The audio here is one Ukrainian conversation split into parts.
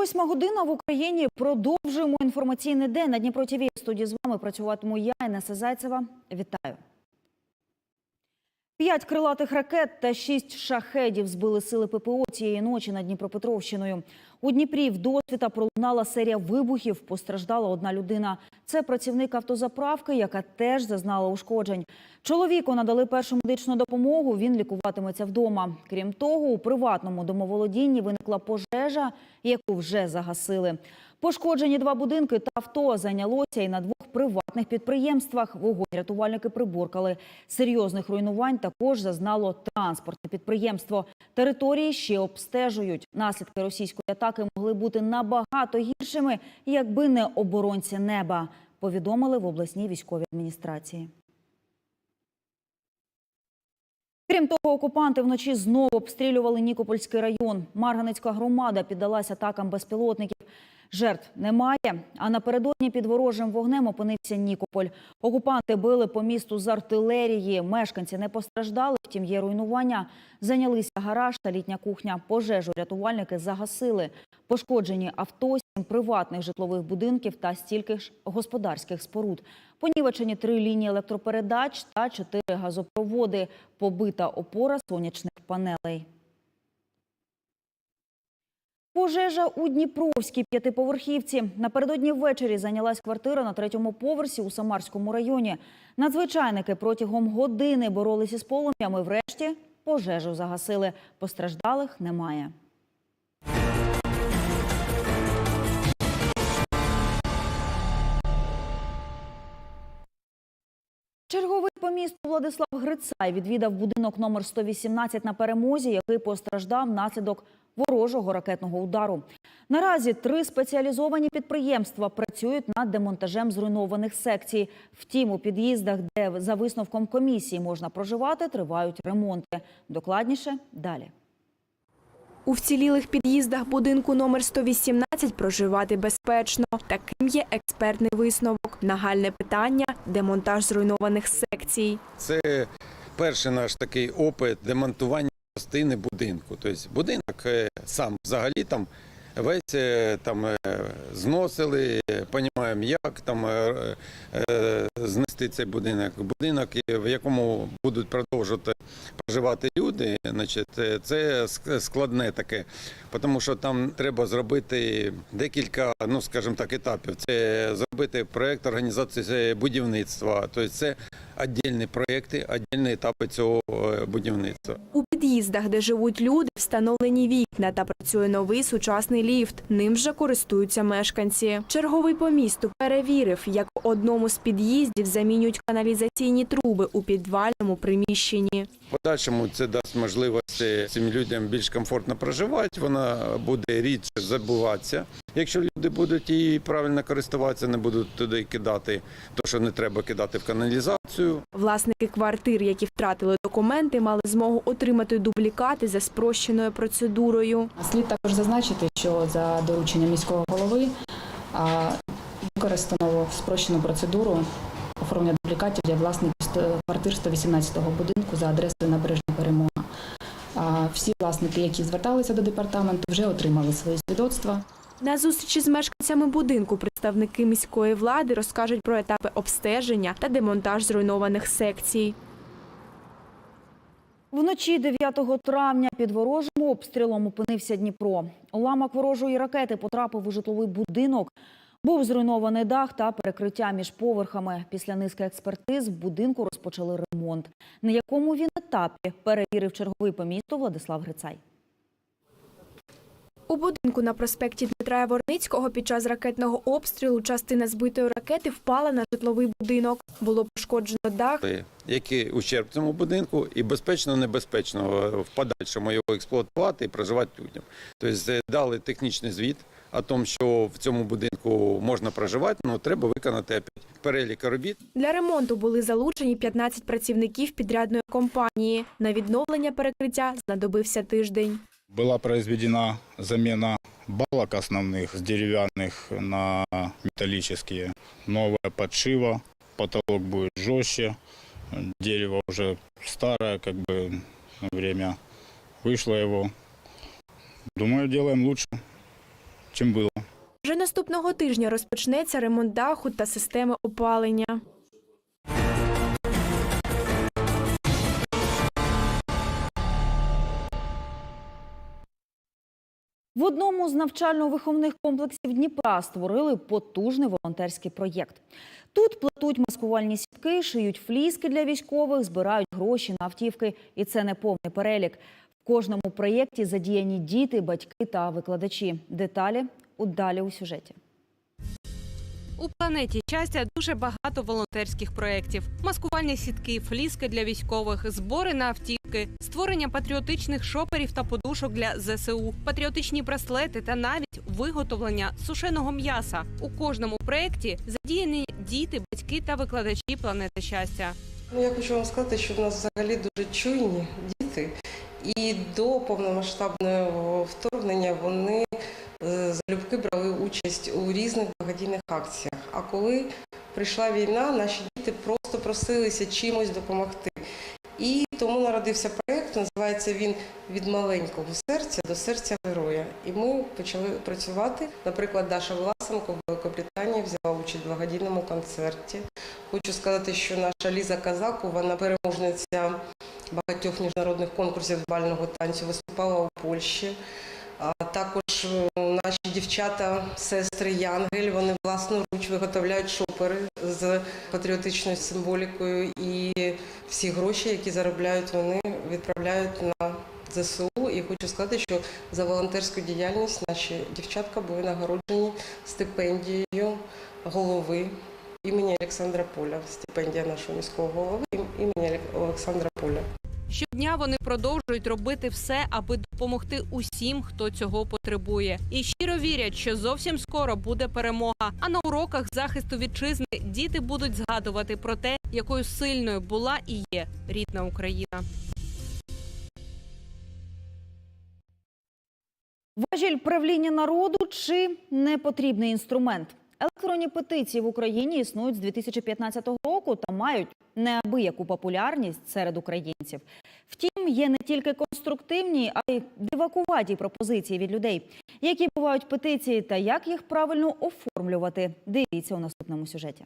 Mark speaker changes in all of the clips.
Speaker 1: Восьма година в Україні. Продовжуємо інформаційний день. На Дніпро ТВ студії з вами працюватиму я, Інеса Зайцева. Вітаю. П'ять крилатих ракет та шість шахедів збили сили ППО цієї ночі над Дніпропетровщиною. У Дніпрі вдосвіта пролунала серія вибухів. Постраждала одна людина. Це працівник автозаправки, яка теж зазнала ушкоджень. Чоловіку надали першу медичну допомогу. Він лікуватиметься вдома. Крім того, у приватному домоволодінні виникла пожежа, яку вже загасили. Пошкоджені два будинки та авто зайнялося і на двох приватних підприємствах. Вогонь рятувальники приборкали. Серйозних руйнувань також зазнало транспортне підприємство. Території ще обстежують. Наслідки російської атаки могли бути набагато гіршими, якби не оборонці неба. Повідомили в обласній військовій адміністрації. Крім того, окупанти вночі знову обстрілювали Нікопольський район. Марганецька громада піддалася атакам безпілотників. Жертв немає, а напередодні під ворожим вогнем опинився Нікополь. Окупанти били по місту з артилерії. Мешканці не постраждали, втім є руйнування. Зайнялися гараж та літня кухня. Пожежу рятувальники загасили. Пошкоджені авто, сім приватних житлових будинків та стільки ж господарських споруд. Понівечені три лінії електропередач та чотири газопроводи. Побита опора сонячних панелей. Пожежа у Дніпровській п'ятиповерхівці. Напередодні ввечері зайнялась квартира на третьому поверсі у Самарському районі. Надзвичайники протягом години боролися з полум'ями. Врешті пожежу загасили. Постраждалих немає. По Владислав Грицай відвідав будинок номер 118 на перемозі, який постраждав внаслідок ворожого ракетного удару. Наразі три спеціалізовані підприємства працюють над демонтажем зруйнованих секцій. Втім, у під'їздах, де за висновком комісії можна проживати, тривають ремонти. Докладніше далі.
Speaker 2: У вцілілих під'їздах будинку номер 118 проживати безпечно. Таким є експертний висновок. Нагальне питання – демонтаж зруйнованих секцій.
Speaker 3: Це перший наш такий опит демонтування частини будинку. Тобто будинок е, сам взагалі там весь е, там е, зносили, розуміємо, як там е, знести цей будинок. Будинок, в якому будуть продовжувати проживати люди, значить, це ск- складне таке, тому що там треба зробити декілька, ну скажімо так, етапів. Це зробити проєкт організації будівництва, тобто це віддільні проєкти, віддільні етапи цього е, будівництва.
Speaker 2: У під'їздах, де живуть люди, встановлені вікна та працює новий сучасний ліфт. Ним вже користуються мешканці. Черговий по місту перевірив, як в одному з під'їздів замінюють каналізаційні труби у підвальному приміщенні.
Speaker 3: Подальшому це дасть можливість е, цим людям більш комфортно проживати. Вона буде рідше забуватися. Якщо люди будуть її правильно користуватися, не будуть туди кидати то, що не треба кидати в каналізацію.
Speaker 2: Власники квартир, які втратили документи, мали змогу отримати дублікати за спрощеною процедурою.
Speaker 4: Слід також зазначити, що за дорученням міського голови використано спрощену процедуру оформлення дублікатів для власників квартир 118-го будинку за адресою Набережна Перемога. Всі власники, які зверталися до департаменту, вже отримали свої свідоцтва.
Speaker 2: На зустрічі з мешканцями будинку представники міської влади розкажуть про етапи обстеження та демонтаж зруйнованих секцій.
Speaker 1: Вночі 9 травня під ворожим обстрілом опинився Дніпро. Уламок ворожої ракети потрапив у житловий будинок. Був зруйнований дах та перекриття між поверхами. Після низки експертиз в будинку розпочали ремонт. На якому він етапі перевірив черговий по Владислав Грицай.
Speaker 2: У будинку на проспекті Дмитра Яворницького під час ракетного обстрілу частина збитої ракети впала на житловий будинок. Було пошкоджено дах.
Speaker 3: Який ущерб цьому будинку, і безпечно, небезпечно е, в подальшому його експлуатувати і проживати людям. Тобто е, дали технічний звіт о тому, що в цьому будинку можна проживати, але треба виконати опять перелік робіт.
Speaker 2: Для ремонту були залучені 15 працівників підрядної компанії. На відновлення перекриття знадобився тиждень.
Speaker 5: Была произведена замена балок основных с деревянных на металлические. Новая подшива, потолок будет жестче, дерево уже старое, как бы время вышло его. Думаю, делаем лучше. чем было.
Speaker 2: Вже наступного тижня розпочнеться ремонт даху та системи опалення.
Speaker 1: В одному з навчально-виховних комплексів Дніпра створили потужний волонтерський проєкт. Тут платуть маскувальні сітки, шиють фліски для військових, збирають гроші на автівки. І це не повний перелік. В кожному проєкті задіяні діти, батьки та викладачі. Деталі удалі у сюжеті.
Speaker 6: У планеті щастя дуже багато волонтерських проєктів: маскувальні сітки, фліски для військових, збори на автівки, створення патріотичних шоперів та подушок для ЗСУ, патріотичні браслети та навіть виготовлення сушеного м'яса. У кожному проєкті задіяні діти, батьки та викладачі планети щастя.
Speaker 7: Ну, я хочу вам сказати, що в нас взагалі дуже чуйні діти, і до повномасштабного вторгнення вони залюбки брали участь у різних благодійних акціях. А коли прийшла війна, наші діти просто просилися чимось допомогти. І тому народився проєкт, називається він Від маленького серця до серця героя. І ми почали працювати. Наприклад, Даша Власенко в Великобританії взяла участь в благодійному концерті. Хочу сказати, що наша Ліза Казаку, вона переможниця багатьох міжнародних конкурсів бального танцю, виступала у Польщі. Також е, наші дівчата, сестри Янгель, вони власноруч виготовляють шопери з патріотичною символікою, і всі гроші, які заробляють, вони відправляють на ЗСУ. І хочу сказати, що за волонтерську діяльність наші дівчатка були нагороджені стипендією голови імені Олександра Поля. Стипендія нашого міського голови імені Олександра Поля.
Speaker 6: Щодня вони продовжують робити все, аби допомогти усім, хто цього потребує, і щиро вірять, що зовсім скоро буде перемога. А на уроках захисту вітчизни діти будуть згадувати про те, якою сильною була і є рідна Україна.
Speaker 1: Важіль правління народу чи непотрібний інструмент? Електронні петиції в Україні існують з 2015 року та мають неабияку популярність серед українців. Втім, є не тільки конструктивні, а й дивакуваті пропозиції від людей. Які бувають петиції та як їх правильно оформлювати? Дивіться у наступному сюжеті.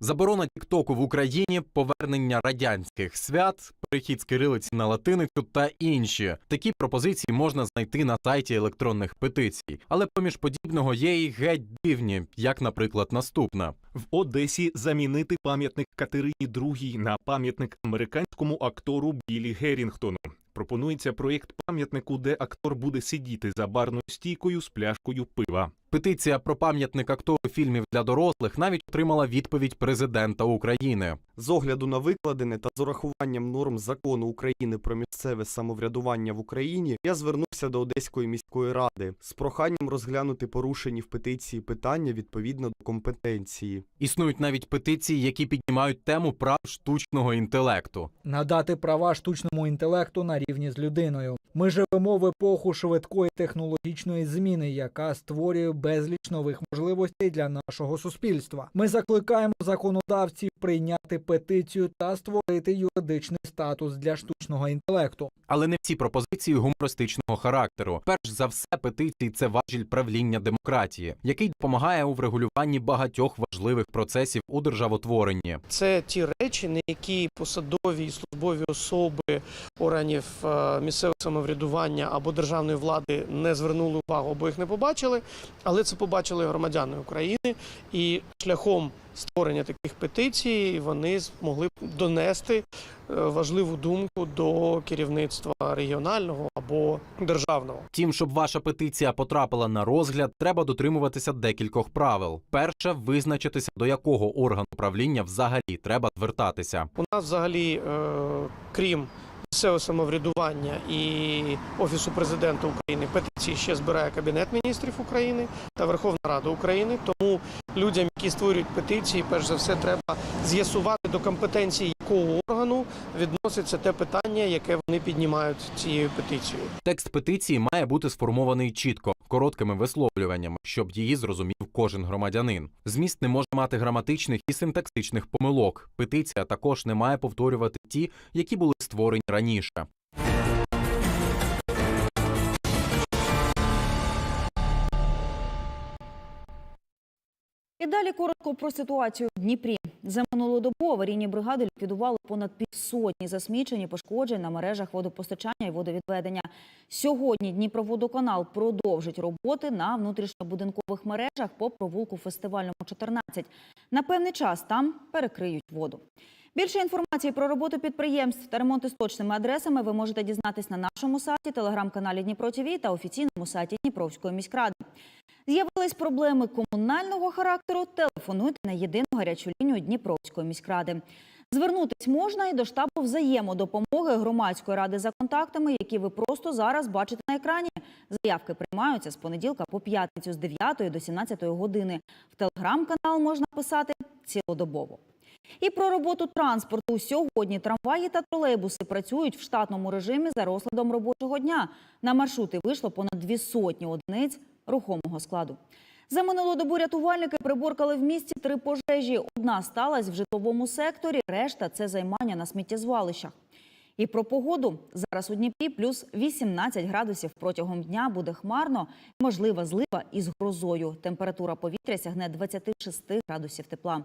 Speaker 8: Заборона Тіктоку в Україні, повернення радянських свят, перехід з кирилиці на латиницю та інші. Такі пропозиції можна знайти на сайті електронних петицій. Але поміж подібного є і геть дивні, як, наприклад, наступна.
Speaker 9: В Одесі замінити пам'ятник Катерині II на пам'ятник американському актору Білі Герінгтону. Пропонується проєкт пам'ятнику, де актор буде сидіти за барною стійкою з пляшкою пива.
Speaker 8: Петиція про пам'ятник актору фільмів для дорослих навіть отримала відповідь президента України.
Speaker 10: З огляду на викладене та з урахуванням норм закону України про місцеве самоврядування в Україні, я звернувся до Одеської міської ради з проханням розглянути порушені в петиції питання відповідно до компетенції.
Speaker 8: Існують навіть петиції, які піднімають тему прав штучного інтелекту.
Speaker 11: надати права штучному інтелекту на рівні з людиною. Ми живемо в епоху швидкої технологічної зміни, яка створює безліч нових можливостей для нашого суспільства. Ми закликаємо законодавців прийняти петицію та створити юридичний статус для штучного інтелекту.
Speaker 8: Але не всі пропозиції гумористичного характеру. Перш за все, петиції це важіль правління демократії, який допомагає у врегулюванні багатьох важливих процесів у державотворенні.
Speaker 12: Це ті речі, на які посадові і службові особи органів е, місцевого самоврядування або державної влади не звернули увагу, або їх не побачили. Але це побачили громадяни України, і шляхом створення таких петицій вони змогли донести е, важливу думку до керівництва регіонального або державного.
Speaker 8: Втім, щоб ваша петиція потрапила на розгляд, треба дотримуватися декількох правил. Перше визначитися, до якого органу правління взагалі треба звертатися.
Speaker 12: У нас взагалі, е, крім місцевого самоврядування і Офісу президента України, петиції ще збирає Кабінет міністрів України та Верховна Рада України. Тому людям, які створюють петиції, перш за все треба з'ясувати до компетенції якого органу відноситься те питання, яке вони піднімають цією петицією.
Speaker 8: Текст петиції має бути сформований чітко, короткими висловлюваннями, щоб її зрозумів кожен громадянин. Зміст не може мати граматичних і синтаксичних помилок. Петиція також не має повторювати ті, які були створені раніше.
Speaker 1: І далі коротко про ситуацію в Дніпрі. За минулу добу аварійні бригади ліквідували понад півсотні засмічень і пошкоджень на мережах водопостачання і водовідведення. Сьогодні Дніпроводоканал продовжить роботи на внутрішньобудинкових мережах по провулку фестивальному 14. На певний час там перекриють воду. Більше інформації про роботу підприємств та ремонти з точними адресами ви можете дізнатись на нашому сайті, телеграм-каналі Дніпро ТВ та офіційному сайті Дніпровської міськради. З'явились проблеми комунального характеру. Телефонуйте на єдину гарячу лінію Дніпровської міськради. Звернутись можна і до штабу взаємодопомоги громадської ради за контактами, які ви просто зараз бачите на екрані. Заявки приймаються з понеділка по п'ятницю з 9 до 17 години. В телеграм-канал можна писати цілодобово. І про роботу транспорту. Сьогодні трамваї та тролейбуси працюють в штатному режимі за розкладом робочого дня. На маршрути вийшло понад дві сотні одиниць рухомого складу. За минулу добу рятувальники приборкали в місті три пожежі. Одна сталася в житловому секторі, решта – це займання на сміттєзвалищах. І про погоду. Зараз у Дніпрі плюс 18 градусів протягом дня буде хмарно, можлива злива із грозою. Температура повітря сягне 26 градусів тепла.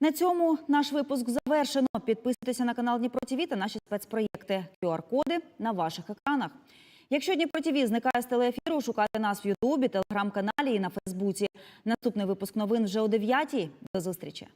Speaker 1: На цьому наш випуск завершено. Підписуйтеся на канал Дніпро ТВ та наші спецпроєкти. QR-коди на ваших екранах. Якщо Дніпро ТВ зникає з телеефіру, шукайте нас в Ютубі, телеграм-каналі і на Фейсбуці. Наступний випуск новин вже о 9 До зустрічі.